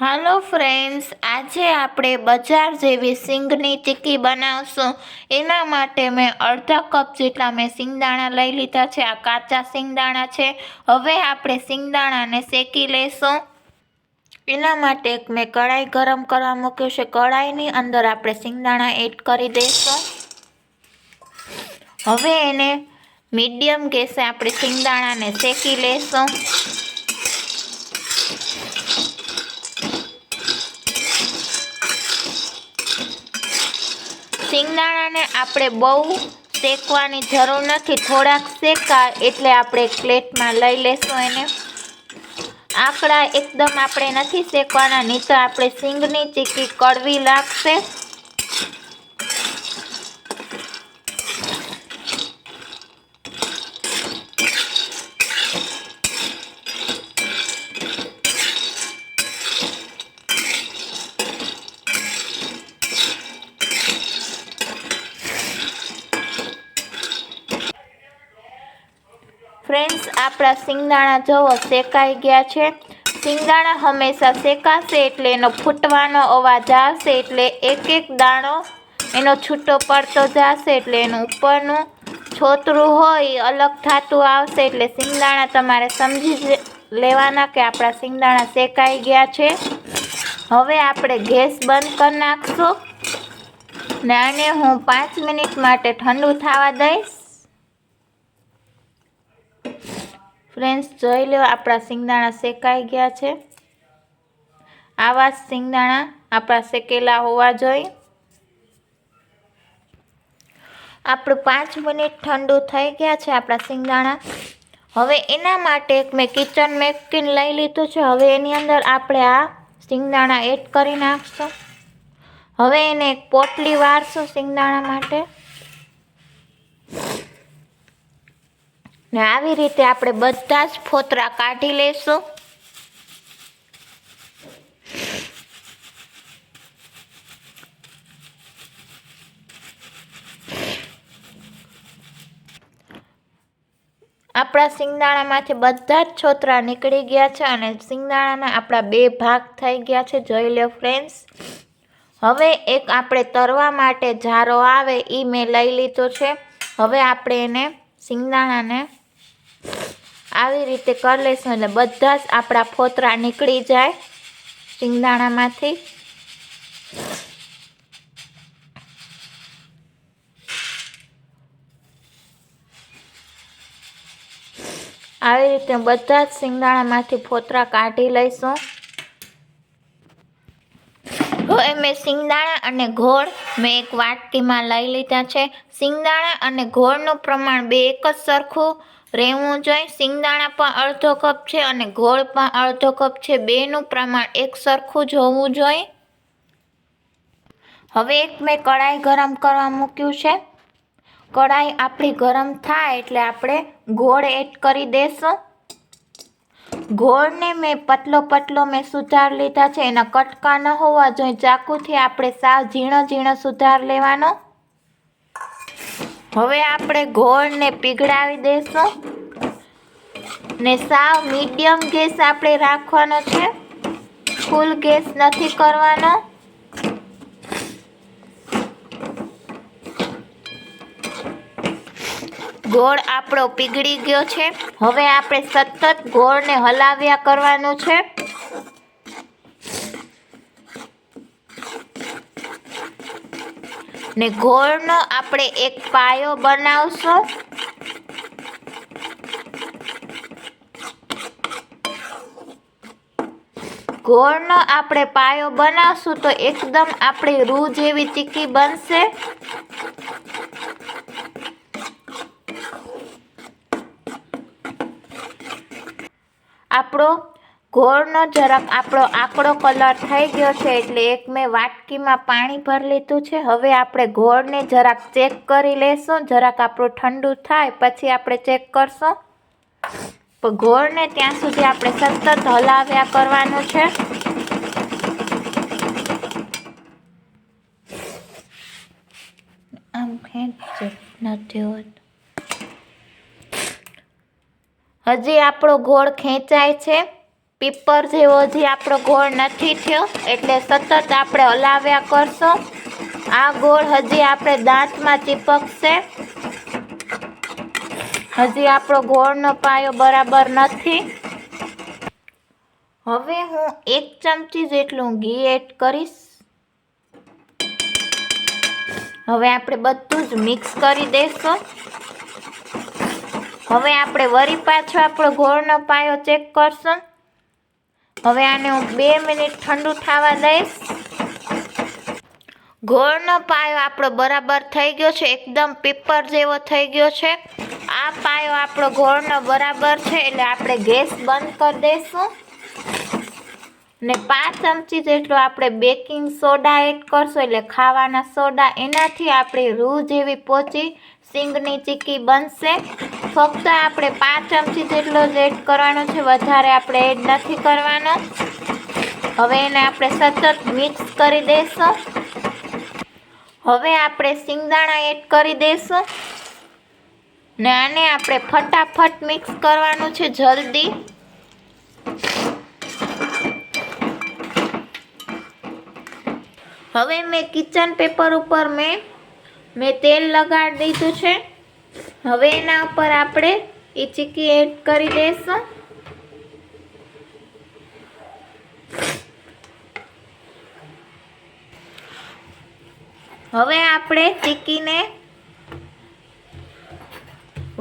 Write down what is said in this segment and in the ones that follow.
હાલો friends આજે આપણે બજાર જેવી સિંગની ટીકી બનાવશું. એના માટે મેં અડધા કપ જેટલા મેં સિંગદાણા લઈ લીધા છે. આ કાચા સિંગદાણા છે. હવે આપણે સિંગદાણાને શેકી લઈશું એના માટે મેં કઢાઈ ગરમ કરવા મૂક્યું છે. કઢાઈની અંદર આપણે સિંગદાણા એડ કરી દઈશું. હવે એને મીડિયમ ગેસે આપણે સિંગદાણાને શેકી લઈશું સિંગદાણાને આપણે બહુ શેકવાની જરૂર નથી. થોડાક શેકાય એટલે આપણે પ્લેટમાં લઈ લેશું એને. આકડા એકદમ આપણે નથી શેકવાના, નહીં તો આપણે સિંગની ચીકી કડવી લાગશે. ફ્રેન્ડ્સ, આપણા સિંગદાણા જવો શેકાઈ ગયા છે. સિંગદાણા હંમેશા શેકાશે એટલે એનો ફૂટવાનો અવાજ આવશે એટલે એક એક દાણો એનો છૂટો પડતો જશે એટલે એનું ઉપરનું છોતરું હોય, અલગ થતું આવશે એટલે સિંગદાણા તમારે સમજી લેવાના કે આપણા સિંગદાણા શેકાઈ ગયા છે. હવે આપણે ગેસ બંધ કરી નાખશું. ને આને હું પાંચ મિનિટ માટે ઠંડુ થવા દઈશ. ફ્રેન્ડ્સ, જોઈ લો, આપણા સિંગદાણા શેકાઈ ગયા છે. આવા સિંગદાણા આપણા શેકેલા હોવા જોઈએ. આપણું પાંચ મિનિટ ઠંડુ થઈ ગયા છે આપણા સિંગદાણા. હવે એના માટે મેં કિચન મેપકિન લઈ લીધું છે. હવે એની અંદર આપણે આ સિંગદાણા એડ કરી નાખશું. હવે એને એક પોટલી વાળશું સિંગદાણા માટે. ને આવી રીતે આપણે બધા જ ફોતરા કાઢી લેશું. આપણા સિંગદાણામાંથી બધા જ છોતરા નીકળી ગયા છે અને સિંગદાણાના આપણા બે ભાગ થઈ ગયા છે. જોઈ લો ફ્રેન્ડ્સ હવે એક આપણે તરવા માટે જારો આવે એ મેં લઈ લીધો છે. હવે આપણે એને સિંગદાણાને આવી રીતે કરી લઈશું એટલે બધા જ આપણા ફોતરા નીકળી જાય સિંગદાણામાંથી આવી રીતે બધા જ સિંગદાણામાંથી ફોતરા કાઢી લઈશું. હવે મેં સિંગદાણા અને ગોળ મેં એક વાટકીમાં લઈ લીધા છે. સિંગદાણા અને ગોળનું પ્રમાણ બે એક જ સરખું રહેવું જોઈએ. સિંગદાણા પણ અડધો કપ છે અને ગોળ પણ અડધો કપ છે. બેનું પ્રમાણ એક સરખું જ હોવું જોઈએ. હવે એક મેં કઢાઈ ગરમ કરવા મૂક્યું છે. કઢાઈ આપણી ગરમ થાય એટલે આપણે ગોળ એડ કરી દઈશું ગોળને મેં પતલો પતલો મેં સુધાર લીધા છે. એના કટકા ન હોવા જોઈએ. ચાકુથી આપણે સાવ ઝીણો ઝીણો સુધાર લેવાનો. હવે આપણે ગોળને પીગળાવી દઈશું ને સાવ મીડિયમ ગેસ આપણે રાખવાનો છે. ફૂલ ગેસ નથી કરવાનો. ગોળ આપણો પીગળી ગયો છે. હવે આપણે સતત ગોળને હલાવ્યા કરવાનું છે. ને ગોળનો આપણે એક પાયો બનાવશું. ગોળનો આપણે પાયો બનાવશું તો એકદમ આપણી રૂ જેવી ચીકી બનશે. આપણો ગોળનો જરાક આપણો આકડો કલર થઈ ગયો છે એટલે એક મેં વાટકીમાં પાણી ભરી લીધું છે. હવે આપણે ગોળને જરાક ચેક કરી લેશું. જરાક આપણું ઠંડુ થાય પછી આપણે ચેક કરશું. ગોળને ત્યાં સુધી આપણે સતત હલાવ્યા કરવાનું છે. આમ ખેંચ નથી હોતું. હજી આપણો ગોળ ખેંચાય છે. પીપર જેવો હજી આપણો ગોળ નથી થયો, એટલે સતત આપણે હલાવ્યા કરશો. આ ગોળ હજી આપણે દાંતમાં ચીપકશે. હજી આપણો ગોળનો પાયો બરાબર નથી. હવે હું એક ચમચી જેટલું ઘી એડ કરીશ. હવે આપણે બધું જ મિક્સ કરી દઈશું હવે આપણે વરી પાછો આપણો ઘોળનો પાયો ચેક કરશું. હવે આને હું બે મિનિટ ઠંડુ થવા દઈશ. ગોળનો પાયો આપણો બરાબર થઈ ગયો છે, એકદમ પીપર જેવો થઈ ગયો છે. આ પાયો આપણો ગોળનો બરાબર છે, એટલે આપણે ગેસ બંધ કરી દઈશું. ને પાંચ ચમચી જેટલો આપણે બેકિંગ સોડા એડ કરશું, એટલે ખાવાના સોડા એનાથી આપણી રૂ જેવી પોચી સિંગની ચીકી બનશે. ફક્ત આપણે પાંચ ચમચી જેટલો જ એડ કરવાનો છે, વધારે આપણે એડ નથી કરવાનો. હવે એને આપણે સતત મિક્સ કરી દઈશું હવે આપણે સિંગદાણા એડ કરી દઈશું ને આને આપણે ફટાફટ મિક્સ કરવાનું છે જલ્દી. હવે મેં કિચન પેપર ઉપર મેં મેં તેલ લગાડી દીધું છે. હવે એના ઉપર આપણે એ ચીકી એડ કરી દઈશું હવે આપણે ચીકીને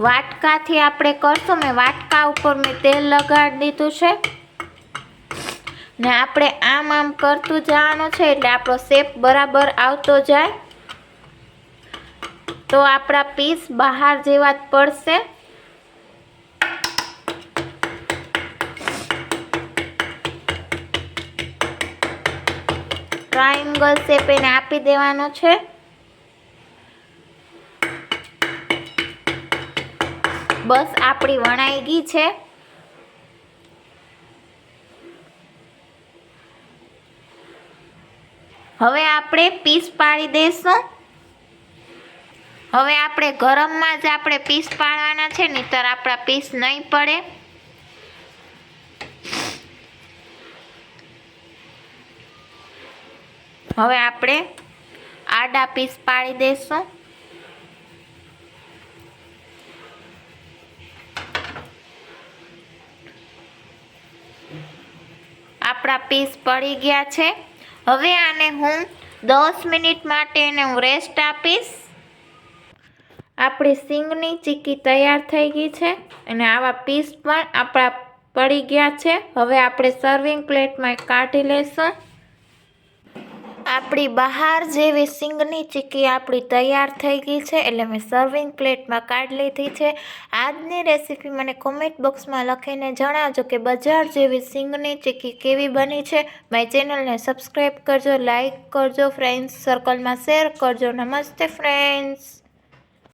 વાટકાથી આપણે કરશું. મેં વાટકા ઉપર મેં તેલ લગાડી દીધું છે. ને આપણે આમ આમ કરતું જવાનું છે એટલે આપણો શેપ બરાબર આવતો જાય. તો આપણા પીસ બહાર જેવા જ પડશે. ટ્રાયંગલ શેપ એને આપી દેવાનો છે. બસ આપણી વણાઈ ગઈ છે. હવે આપણે પીસ પાડી દઈશું હવે આપણે ગરમમાં જ આપણે પીસ પાડવાના છે, નહીતર આપણા પીસ નહીં પડે. હવે આપણે આડા પીસ પાડી દઈશું આપણા પીસ પડી ગયા છે. હવે આને હું દસ મિનિટ માટે એને હું રેસ્ટ આપીશ. આપણી સિંગની ચીકી તૈયાર થઈ ગઈ છે અને આવા પીસ પણ આપણા પડી ગયા છે. હવે આપણે સર્વિંગ પ્લેટમાં કાઢી લઈશું. આપણી બહાર જેવી સિંગની ચીકી આપણી તૈયાર થઈ ગઈ છે, એટલે મેં સર્વિંગ પ્લેટમાં કાઢી લીધી છે. આજની રેસીપી મને કોમેન્ટ બોક્સમાં લખીને જણાવજો કે બજાર જેવી સિંગની ચીકી કેવી બની છે. મારી ચેનલને સબસ્ક્રાઈબ કરજો લાઈક કરજો ફ્રેન્ડ્સ સર્કલમાં શેર કરજો. નમસ્તે ફ્રેન્ડ્સ